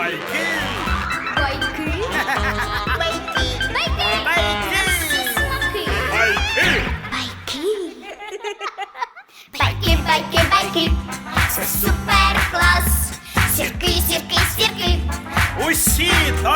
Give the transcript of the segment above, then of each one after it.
Vai que, Байки. Байки. Байки. Байки. vai que, Байки, байки, байки. Це супер клас. Сірки, сірки, сірки. усі до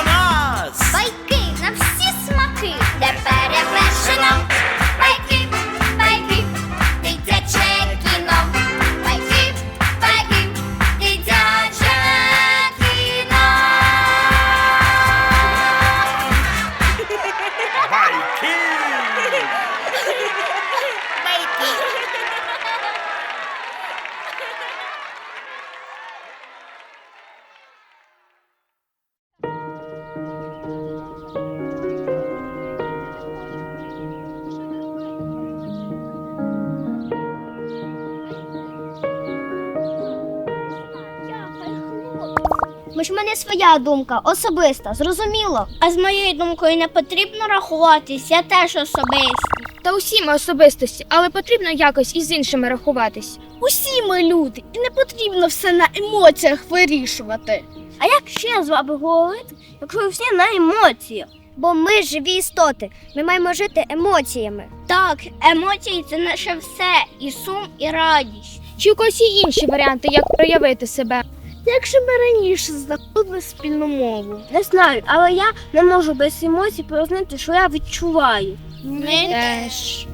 Ми ж мене своя думка, особиста, зрозуміло. А з моєю думкою не потрібно рахуватись, я теж особиста. Та усі ми особистості, але потрібно якось із іншими рахуватись. Усі ми люди, і не потрібно все на емоціях вирішувати. А як ще з вами говорити, якщо всі на емоціях? Бо ми живі істоти, ми маємо жити емоціями. Так, емоції це наше все, і сум, і радість. Чи у когось є інші варіанти, як проявити себе? Як же ми раніше знаходили спільну мову? Не знаю, але я не можу без емоцій пояснити, що я відчуваю. Ми теж.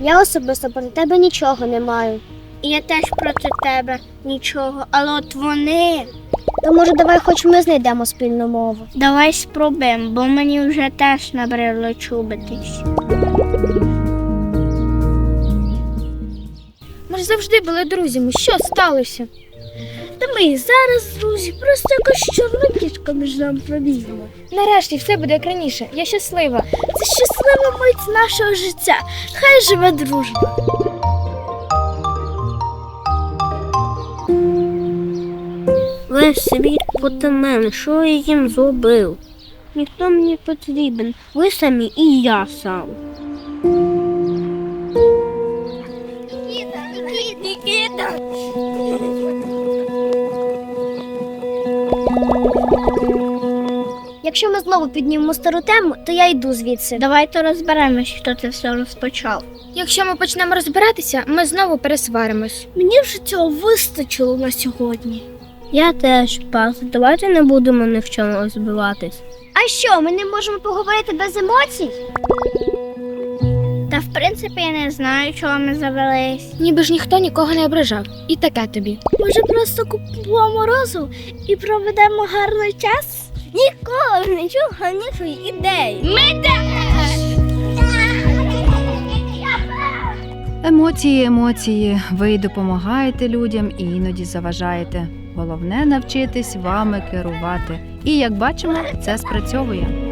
Я особисто проти тебе нічого не маю. І я теж проти тебе нічого, але от вони. То може давай хоч ми знайдемо спільну мову. Давай спробуємо, бо мені вже теж набрило чубитись. Ж завжди були друзями. Що сталося? Та ми і зараз, друзі, просто якась чорна кішка між нами пробігла. Нарешті все буде як раніше. Я щаслива. Це щаслива мить нашого життя. Хай живе дружба. Весь світ проти мене, що я їм зробив? Ніхто мені потрібен, ви самі і я сам. Якщо ми знову піднімемо стару тему, то я йду звідси. Давайте розберемось, хто це все розпочав. Якщо ми почнемо розбиратися, ми знову пересваримось. Мені вже цього вистачило на сьогодні. Я теж, пас. Давайте не будемо ні в чому розбиватись. А що, ми не можемо поговорити без емоцій? Принципі я не знаю, чого ми завелись. Ніби ж ніхто нікого не ображав. І таке тобі. Може, просто купимо морозу і проведемо гарний час? Ніколи не чув гарнішої ідеї. Ми теж! Емоції, емоції. Ви допомагаєте людям і іноді заважаєте. Головне навчитись вами керувати. І як бачимо, це спрацьовує.